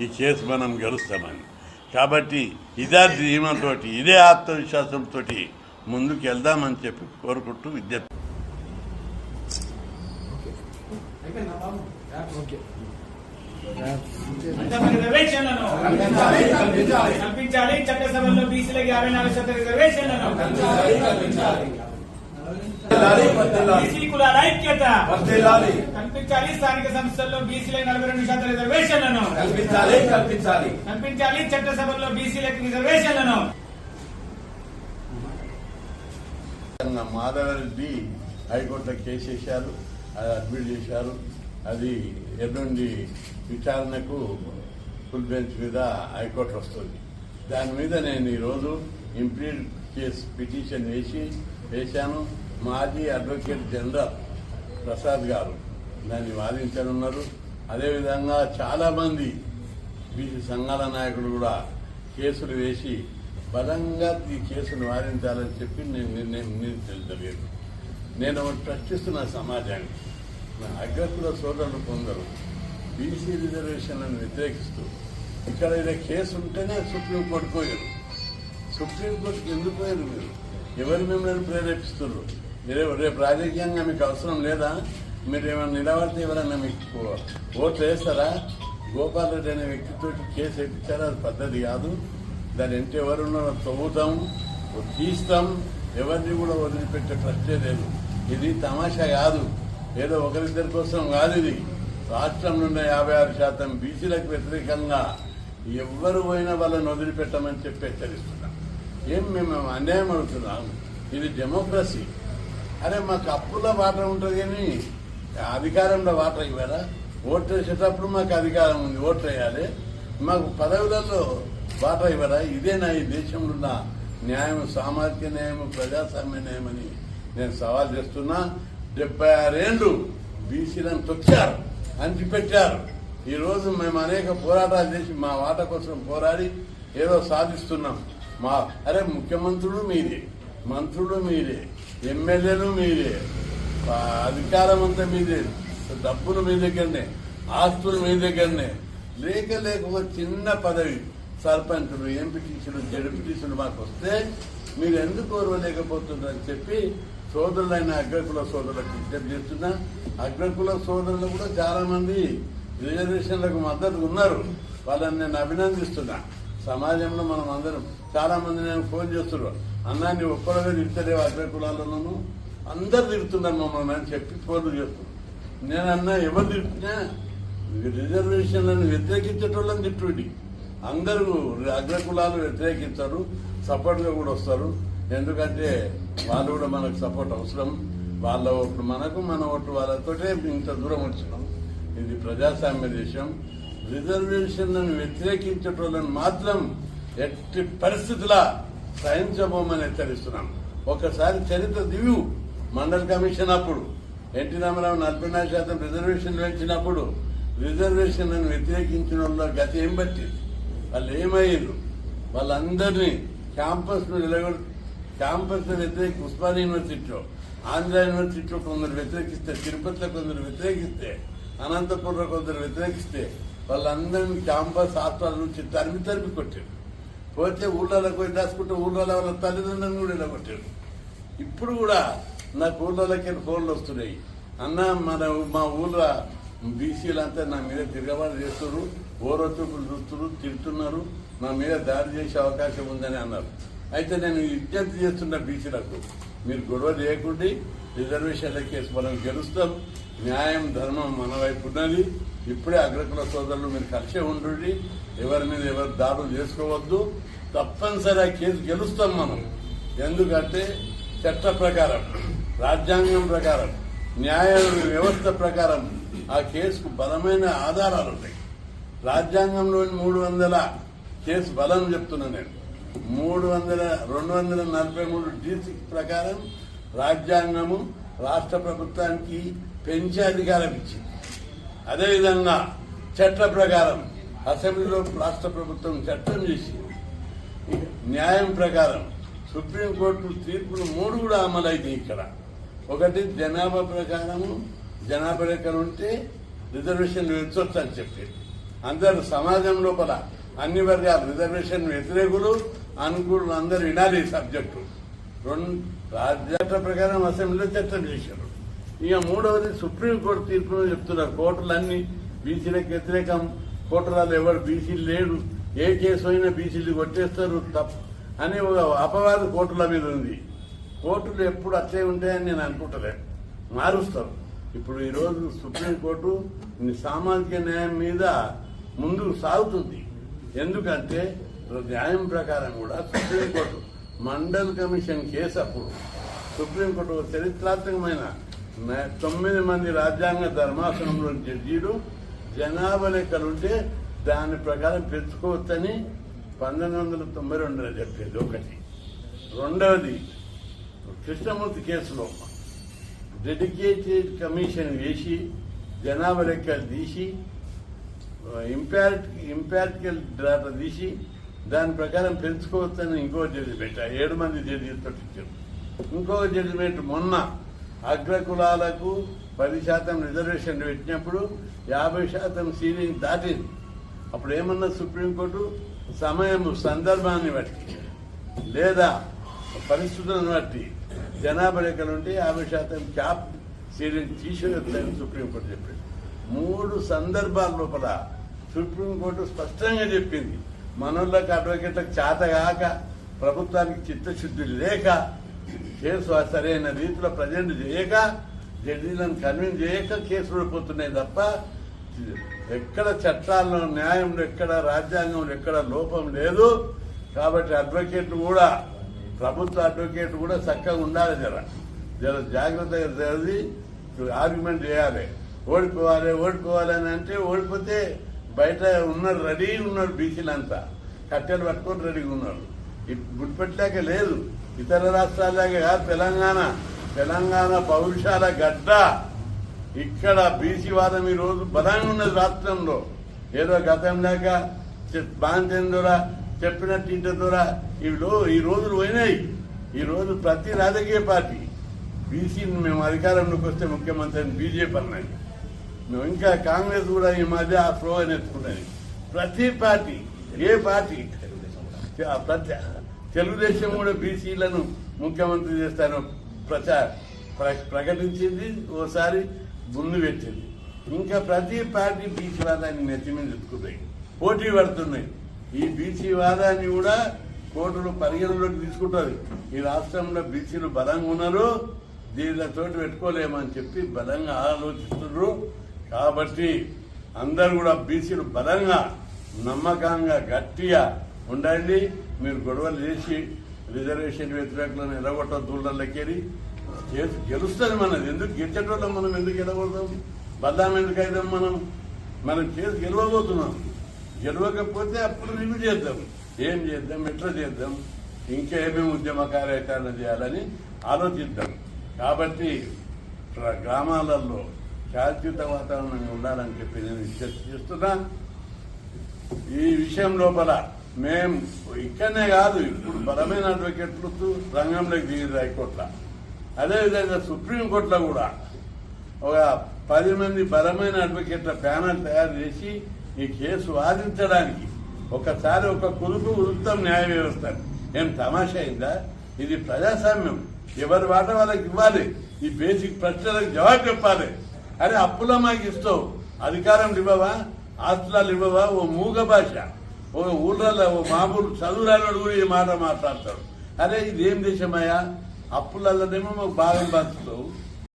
ఈ కేసు మనం గెలుస్తామని. కాబట్టి ఇదే ధీమతో ఇదే ఆత్మవిశ్వాసంతో ముందుకు వెళ్దామని చెప్పి కోరుకుంటూ విద్యార్థి అంతమంది కల్పించాలి చట్టసభల్లో బీసీలకు యాభై నాలుగు శాతం రిజర్వేషన్లను బీసీ కులాల ఐక్యత వర్ధిల్లాలి కల్పించాలి స్థానిక సంస్థల్లో బీసీలకు నలభై రెండు శాతం రిజర్వేషన్లను కల్పించాలి కల్పించాలి. కల్పించాలి చట్టసభల్లో బీసీలకు రిజర్వేషన్లను మాధవరెడ్డి హైకోర్టులో కేసు వేశారు అది అడ్మిట్ చేశారు. అది ఎల్లుండి విచారణకు ఫుల్ బెంచ్ మీద హైకోర్టు వస్తుంది. దాని మీద నేను ఈరోజు ఇంప్లీడ్ కేసు పిటిషన్ వేసి వేశాను. మాజీ అడ్వకేట్ జనరల్ ప్రసాద్ గారు దాన్ని వాదించనున్నారు. అదేవిధంగా చాలామంది బీసీ సంఘాల నాయకులు కూడా కేసులు వేసి బలంగా ఈ కేసును వాదించాలని చెప్పి నేను నిర్ణయం నిర్ణయించలేదు నేను ప్రశ్నిస్తున్న సమాజానికి నా అగ్రకుల సోదరులు కొందరు బీసీ రిజర్వేషన్లను వ్యతిరేకిస్తూ ఇక్కడ ఏదో కేసు ఉంటేనే సుప్రీంకోర్టు పోయారు. సుప్రీంకోర్టుకి ఎందుకు పోయారు మీరు? ఎవరు మిమ్మల్ని ప్రేరేపిస్తున్నారు? మీరు రేపు రాజకీయంగా మీకు అవసరం లేదా? మీరు ఏమైనా నిలబడితే ఎవరైనా మీకు ఓట్లు వేస్తారా? గోపాల్ రెడ్డి అనే వ్యక్తితో కేసు ఎక్కించారా అది పద్ధతి కాదు. దాని ఇంటి ఎవరున్నారో తవ్వుతాం తీస్తాం. ఎవరిని కూడా వదిలిపెట్టే ప్రశ్నే లేదు. ఇది తమాషా కాదు. ఏదో ఒకరిద్దరి కోసం కాదు ఇది. రాష్ట్రంలో ఉన్న యాభై ఆరు శాతం బీసీలకు వ్యతిరేకంగా ఎవ్వరు పోయినా వాళ్ళని వదిలిపెట్టమని చెప్పి హెచ్చరిస్తున్నారు ఏం మేము అన్యాయం అడుగుతున్నాం? ఇది డెమోక్రసీ అరే మాకు అప్పుల వాటర్ ఉంటుంది కానీ అధికారంలో వాటర్ ఇవ్వరా? ఓట్లు వేసేటప్పుడు మాకు అధికారం ఉంది ఓట్లు వేయాలి. మాకు పదవులలో వాటా ఇవ్వరా? ఇదేనా ఈ దేశంలో ఉన్న న్యాయం సామాజిక న్యాయం ప్రజాస్వామ్య న్యాయం అని నేను సవాల్ చేస్తున్నా. డెబ్బై ఆరేళ్ళు బీసీలను తొక్కారు అంచిపెట్టారు ఈ రోజు మేము అనేక పోరాటాలు చేసి మా వాట కోసం పోరాడి ఏదో సాధిస్తున్నాం. మా అరే ముఖ్యమంత్రులు మీరే. మంత్రులు మీరే. ఎమ్మెల్యేలు మీరే. అధికారం అంతా మీదే. డబ్బులు మీ దగ్గరనే. ఆస్తులు మీ దగ్గరనే. లేక లేక ఒక చిన్న పదవి. సర్పంచులు ఎంపీటీసీలు జడ్పీటీసీలు మాకు వస్తే మీరు ఎందుకు ఓర్వలేకపోతున్నారని చెప్పి సోదరులైన అగ్రకుల సోదరులకు విజ్ఞప్తి చేస్తున్నా. అగ్రకుల సోదరులు కూడా చాలా మంది రిజర్వేషన్లకు మద్దతు ఉన్నారు. వాళ్ళని నేను అభినందిస్తున్నా. సమాజంలో మనం అందరం చాలా మంది నేను ఫోన్ చేస్తున్నారు అన్నా నీ ఒక్కడగా తిడతలేవు కులాలలోనూ అందరు తిడుతున్నారు మమ్మల్ని అని చెప్పి ఫోన్లు చేస్తున్నారు అన్నా ఎవరు తిట్టినా రిజర్వేషన్లను వ్యతిరేకించేటోళ్ళని తిట్టుడి. అందరూ అగ్రకులాలు వ్యతిరేకిస్తారు సపోర్ట్గా కూడా వస్తారు. ఎందుకంటే వాళ్ళు కూడా మనకు సపోర్ట్ అవసరం. వాళ్ళ ఓట్లు మనకు మన ఓట్లు వాళ్ళతోటే ఇంత దూరం వచ్చినాం. ఇది ప్రజాస్వామ్య దేశం. రిజర్వేషన్లను వ్యతిరేకించేటోళ్ళని మాత్రం ఎట్టి పరిస్థితుల సహించబోమని హెచ్చరిస్తున్నాం. ఒకసారి చరిత్ర దివ్యు మండల్ కమిషన్ అప్పుడు ఎన్టీ రామారావు నలభై నాలుగు శాతం రిజర్వేషన్ పెంచినప్పుడు రిజర్వేషన్లను వ్యతిరేకించిన వాళ్ళ గతి ఏం పట్టింది? వాళ్ళు ఏమయ్యారు? వాళ్ళందరినీ క్యాంపస్ను నిలబడి క్యాంపస్ వ్యతిరేకి ఉస్మానియా యూనివర్సిటీలో ఆంధ్ర యూనివర్సిటీలో కొందరు వ్యతిరేకిస్తే తిరుపతిలో కొందరు వ్యతిరేకిస్తే అనంతపురంలో కొందరు వ్యతిరేకిస్తే వాళ్ళందరినీ క్యాంపస్ హాస్టల్ నుంచి తరిమి తరిమి కొట్టారు. పోతే ఊళ్ళలోకి పోయి దాచుకుంటే ఊళ్ళలో వాళ్ళ తల్లిదండ్రులను కూడా ఇలా ఇప్పుడు కూడా నాకు ఊళ్ళలోకి ఫోన్లు వస్తున్నాయి. అన్న మన మా ఊళ్ళో బీసీలంతా నా మీద తిరగబాటు చేస్తున్నారు ఓరొత్తుకులు చూస్తున్నారు తిడుతున్నారు నా మీద దాడి చేసే అవకాశం ఉందని అన్నారు. అయితే నేను విజ్ఞప్తి చేస్తున్న బీసీలకు మీరు గొడవ చేయకుండా రిజర్వేషన్ల కేసు మనం గెలుస్తాం న్యాయం ధర్మం మన వైపు ఉన్నది. ఇప్పుడే అగ్రకుల సోదరులు మీరు కలిసే ఉండండి ఎవరి మీద ఎవరు దాడులు చేసుకోవద్దు. తప్పనిసరి ఆ కేసు గెలుస్తాం మనం. ఎందుకంటే చట్ట ప్రకారం రాజ్యాంగం ప్రకారం న్యాయ వ్యవస్థ ప్రకారం ఆ కేసుకు బలమైన ఆధారాలు ఉంటాయి. రాజ్యాంగంలోని మూడు వందల కేసు బలం చెప్తున్నా నేను. మూడు వందల రెండు వందల నలభై మూడు డీసీ ప్రకారం రాజ్యాంగము రాష్ట్ర ప్రభుత్వానికి పెంచే అధికారం ఇచ్చింది. అదేవిధంగా చట్ట ప్రకారం అసెంబ్లీలో రాష్ట్ర ప్రభుత్వం చట్టం చేసి న్యాయం ప్రకారం సుప్రీంకోర్టు తీర్పులు మూడు కూడా అమలైతాయి ఇక్కడ. ఒకటి జనాభా ప్రకారము జనాభా లెక్కలు ఉంటే రిజర్వేషన్ పెంచొచ్చు అని చెప్పి అందరు సమాజం లోపల అన్ని వర్గాల రిజర్వేషన్ వ్యతిరేకులు అనుకూలు అందరు వినాలి ఈ సబ్జెక్టు. రెండు రాజ్యాంగ ప్రకారం అసెంబ్లీలో చట్టం చేశారు. ఇక మూడవది సుప్రీంకోర్టు తీర్పులో చెప్తున్నారు. కోర్టులన్నీ బీసీలకు వ్యతిరేకం. కోర్టులలో ఎవరు? బీసీలు లేడు. ఏ కేసు అయినా బీసీలు కొట్టేస్తారు తప్ప అని ఒక అపవాదు కోర్టుల మీద ఉంది. కోర్టులు ఎప్పుడు అట్లే ఉంటాయని నేను అనుకుంటలే. మారుస్తారు. ఇప్పుడు ఈరోజు సుప్రీంకోర్టు సామాజిక న్యాయం మీద ముందుకు సాగుతుంది. ఎందుకంటే న్యాయం ప్రకారం కూడా supreme court Mandal commission case అప్పుడు. సుప్రీంకోర్టు చరిత్రాత్మకమైన తొమ్మిది మంది రాజ్యాంగ ధర్మాసనంలో జడ్జీలు జనాభా లెక్కలు ఉంటే దాని ప్రకారం పెంచుకోవచ్చని పంతొమ్మిది వందల తొంభై రెండులో చెప్పేది ఒకటి. రెండవది కృష్ణమూర్తి కేసులో డెడికేటెడ్ కమిషన్ వేసి జనాభా లెక్కలు తీసి ఇంపాక్ట్ ఇంపాక్టికల్ డాటా తీసి దాని ప్రకారం పెంచుకోవచ్చని ఇంకో జడ్జిమెంట్ ఆ ఏడు మంది జడ్జిలతో ఇచ్చారు. ఇంకో జడ్జిమెంట్ మొన్న అగ్రకులాలకు పది శాతం రిజర్వేషన్ పెట్టినప్పుడు యాభై శాతం సీలింగ్ దాటింది. అప్పుడు ఏమన్నా సుప్రీంకోర్టు సమయం సందర్భాన్ని బట్టి లేదా పరిస్థితులను బట్టి జనాభా లెక్కలు ఉంటే యాభై శాతం క్యాప్ సీలింగ్ తీసేయొద్దని సుప్రీంకోర్టు చెప్పింది. మూడు సందర్భాల లోపల సుప్రీంకోర్టు స్పష్టంగా చెప్పింది. మనోళ్ళకి అడ్వకేట్లకు చేతగాక ప్రభుత్వానికి చిత్తశుద్ధి లేక కేసు సరైన రీతిలో ప్రజెంట్ చేయక జడ్జీలను కన్విన్స్ చేయక కేసులు ఓడిపోతున్నాయి తప్ప ఎక్కడ చట్టాల్లో న్యాయంలో ఎక్కడ రాజ్యాంగంలో ఎక్కడ లోపం లేదు. కాబట్టి అడ్వకేట్లు కూడా ప్రభుత్వ అడ్వకేట్ కూడా చక్కగా ఉండాలి జర. జర జాగ్రత్తగా జరిగి ఆర్గ్యుమెంట్ చేయాలి. ఓడిపోవాలి ఓడిపోవాలి అని అంటే ఓడిపోతే బయట ఉన్నారు రెడీ ఉన్నారు బీసీలంతా. కట్టెలు పట్టుకొని రెడీగా ఉన్నారు. గుడిపెట్టలేక లేదు. ఇతర రాష్ట్రాలాగా తెలంగాణ. తెలంగాణ భవిష్యాల గడ్డ. ఇక్కడ బీసీ వాదం ఈ రోజు బలంగా ఉన్నది రాష్ట్రంలో. ఏదో గతం లేక బాంచందోరా చెప్పినట్టు ద్వారా ఇవిలో ఈ రోజులు పోయినాయి. ఈ రోజు ప్రతి రాజకీయ పార్టీ బీసీని మేము అధికారంలోకి వస్తే ముఖ్యమంత్రి అని బీజేపీ అన్నాయి మేము ఇంకా కాంగ్రెస్ కూడా ఈ మధ్య ఆ ఫ్లో అని ప్రతి పార్టీ ఏ పార్టీ ప్రతి తెలుగుదేశం కూడా బీసీలను ముఖ్యమంత్రి చేస్తాను ప్రచార ప్రకటించింది ఓసారి ముందు పెట్టింది. ఇంకా ప్రతి పార్టీ బీసీ వాదాన్ని నెత్తి మీద పోటీ పడుతున్నాయి. ఈ బీసీ వాదాన్ని కూడా కోర్టులు పరిగణలోకి తీసుకుంటుంది. ఈ రాష్ట్రంలో బీసీలు బలంగా ఉన్నారు దీనితో పెట్టుకోలేమని చెప్పి బలంగా ఆలోచిస్తున్నారు. కాబట్టి అందరు కూడా బీసీలు బలంగా నమ్మకంగా గట్టిగా ఉండండి మీరు గొడవలు చేసి రిజర్వేషన్ వ్యతిరేకులను ఎలగొట్ట దూళ్ళకెళ్ళి గెలుస్తుంది మనది. ఎందుకు గెలిచేటోళ్ళం మనం? ఎందుకు ఎడగొడదాం బద్దాం ఎందుకు అయిదాం మనం? మనం చేసి గెలవబోతున్నాం. గెలవకపోతే అప్పుడు రివ్యూ చేద్దాం. ఏం చేద్దాం? ఎట్లా చేద్దాం? ఇంకా ఏమేమి ఉద్యమ కార్యాచరణ చేయాలని ఆలోచిద్దాం. కాబట్టి గ్రామాలలో శాశ్వత వాతావరణం ఉండాలని చెప్పి నేను విజ్ఞప్తి చేస్తున్నా. ఈ విషయం లోపల మేం ఇక్కడనే కాదు ఇప్పుడు బలమైన అడ్వకేట్లు రంగంలోకి దిగింది హైకోర్టులో. అదేవిధంగా సుప్రీంకోర్టులో కూడా ఒక పది మంది బలమైన అడ్వకేట్ల ప్యానల్ తయారు చేసి ఈ కేసు వాదించడానికి ఒకసారి ఒక కుదుపు వృత్తం న్యాయ వ్యవస్థ ఏం తమాషా అయిందా? ఇది ప్రజాస్వామ్యం. ఎవరి వాట వాళ్ళకి ఇవ్వాలి? ఈ బేసిక్ ప్రశ్నలకు జవాబు చెప్పాలి. అరే అప్పుల మాకు ఇస్తావు. అధికారం ఇవ్వవా? ఆస్తులాలు ఇవ్వవా? ఓ మూగ భాష. ఓ ఊళ్ళలో ఓ మామూలు చదువురానోడు కూడా ఈ మాట మాట్లాడతాడు. అరే ఇదేం దేశమయ్యా? అప్పులలోనేమో మాకు భాగం పంచుతావు